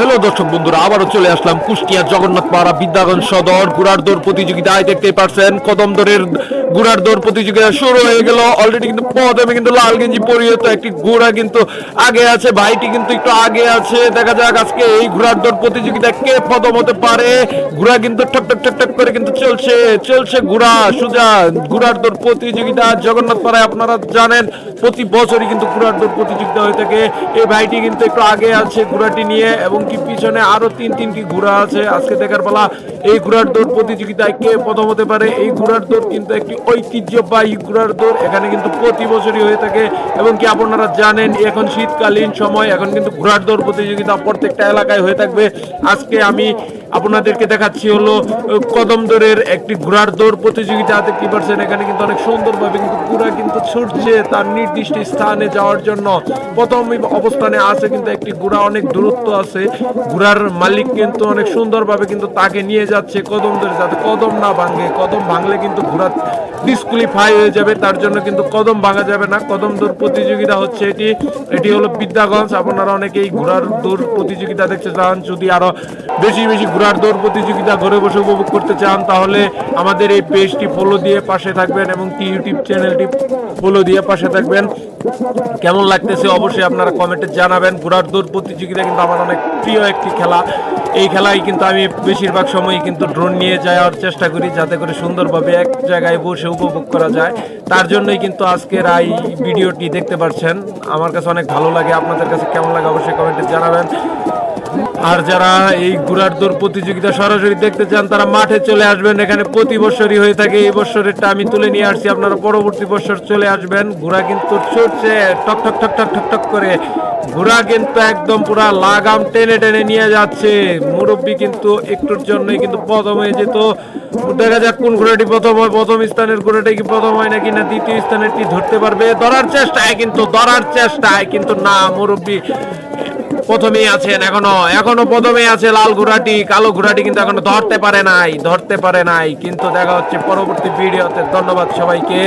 Hello দর্শক বন্ধুরা, আবারও চলে আসলাম কুষ্টিয়া জগন্নাথ পাড়া বিদ্যাগঞ্জ সদর গুড়ার দৌড় প্রতিযোগিতায় দেখতে পারছেন কদম দৌড়ের গুড়ার দৌড় প্রতিযোগিতা শুরু হয়ে গেল। অলরেডি কিন্তু প্রথমে কিন্তু লাল গেঞ্জি পরিহিত একটি ঘোড়া কিন্তু আগে আছে। ভাইটি কিন্তু একটু আগে আছে। দেখা যাক আজকে এই ঘোড়ার দৌড় প্রতিযোগিতা কে প্রথম হতে পারে। ঘোড়া কিন্তু ঠক ঠক ঠক ঠক করে কিন্তু চলছে। চলছে ঘোড়া, সুজা ঘোড়ার দৌড় প্রতিযোগিতা। জগন্নাথ পাড়ায় আপনারা জানেন, প্রতি বছরই কিন্তু ঘোড়ার দৌড় প্রতিযোগিতা হয়ে থাকে। এই ভাইটি কিন্তু একটু আগে আছে ঘোড়াটি নিয়ে এবং কি পিছনে আরও তিন, তিনটি ঘোড়া আছে। আজকে দেখার বেলা এই ঘোড়ার দৌড় প্রতিযোগিতায় কে প্রথম হতে পারে? এই ঘোড়ার দৌড় কিন্তু একটি ঐতিহ্যবাহী ঘোড়ার দৌড়। এখানে কিন্তু প্রতি বছরই হয়ে থাকে। এবং কি আপনারা জানেন, এখন শীতকালীন সময়, এখন কিন্তু ঘোড়ার দৌড় প্রতিযোগিতা প্রত্যেকটা এলাকায় হয়ে থাকবে। আজকে আমি আপনাদেরকে দেখাচ্ছি হলো কদম দৌড়ের একটি ঘোড়ার দৌড় প্রতিযোগিতা। দেখতে পারছেন? এখানে কিন্তু অনেক সুন্দরভাবে কিন্তু ঘোড়া কিন্তু ছুটছে তার নির্দিষ্ট স্থানে যাওয়ার জন্য। প্রথম অবস্থানে আছে কিন্তু একটি ঘোড়া, অনেক দূরত্ব আছে। ঘোড়ার মালিক কিন্তু অনেক সুন্দরভাবে কিন্তু তাকে নিয়ে যাচ্ছে কদম ধরে যাতে কদম না ভাঙে। কদম ভাঙলে কিন্তু ঘোড়া ডিসকুলিফাই হয়ে যাবে, তার জন্য কিন্তু কদম ভাঙা যাবে না। কদম দৌড় প্রতিযোগিতা হচ্ছে এটি। এটি হলো বিদ্যাগঞ্জ। আপনারা অনেকেই ঘোড়ার দৌড় প্রতিযোগিতা দেখতে চান। যদি আরও বেশি বেশি ঘোড়ার দৌড় প্রতিযোগিতা ঘরে বসে উপভোগ করতে চান, তাহলে আমাদের এই পেজটি ফলো দিয়ে পাশে থাকবেন এবং কি ইউটিউব চ্যানেলটি ফলো দিয়ে পাশে থাকবেন। কেমন লাগতেছে অবশ্যই আপনারা কমেন্টে জানাবেন। ঘোড়ার দৌড় প্রতিযোগিতা কিন্তু আমার অনেক প্রিয় একটি খেলা। এই খেলায় কিন্তু আমি বেশিরভাগ সময়ই কিন্তু ড্রোন নিয়ে যাওয়ার চেষ্টা করি, যাতে করে সুন্দরভাবে এক জায়গায় বসে উপভোগ করা যায়। তার জন্যই কিন্তু আজকের এই ভিডিওটি দেখতে পাচ্ছেন আমার কাছে অনেক ভালো লাগে। আপনাদের কাছে কেমন লাগে অবশ্যই কমেন্টে জানাবেন। আর যারা এই ঘোড়ার দৌড় প্রতিযোগিতা সরাসরি দেখতে চান, তারা মাঠে চলে আসবেন। এখানে প্রতি বছরই হয়ে থাকে এই বছরেরটা আমি তুলে নিয়ে আসছি, আপনারা পরবর্তী বছর চলে আসবেন। ঘোড়া কিন্তু ছুটছে, টক টক টক টক টক টক করে। ঘোড়া কিন্তু একদম পুরা লাগাম টেনে টেনে নিয়ে যাচ্ছে। মুরব্বী কিন্তু একটুর জন্যই কিন্তু প্রথম হয়ে যেত। দেখা যাক কোন ঘোড়াটি প্রথম হয়। প্রথম স্থানের ঘোড়াটি কি প্রথম হয় নাকি না, দ্বিতীয় স্থানেরটি ধরতে পারবে। ধরার চেষ্টায় কিন্তু, ধরার চেষ্টায় কিন্তু না, মুরব্বী। প্রথমেই আছেন এখনও এখনও প্রথমেই আছে লাল ঘোড়াটি, কালো ঘোড়াটি কিন্তু এখনও ধরতে পারে নাই, ধরতে পারে নাই। কিন্তু দেখা হচ্ছে পরবর্তী ভিডিওতে। ধন্যবাদ সবাইকে।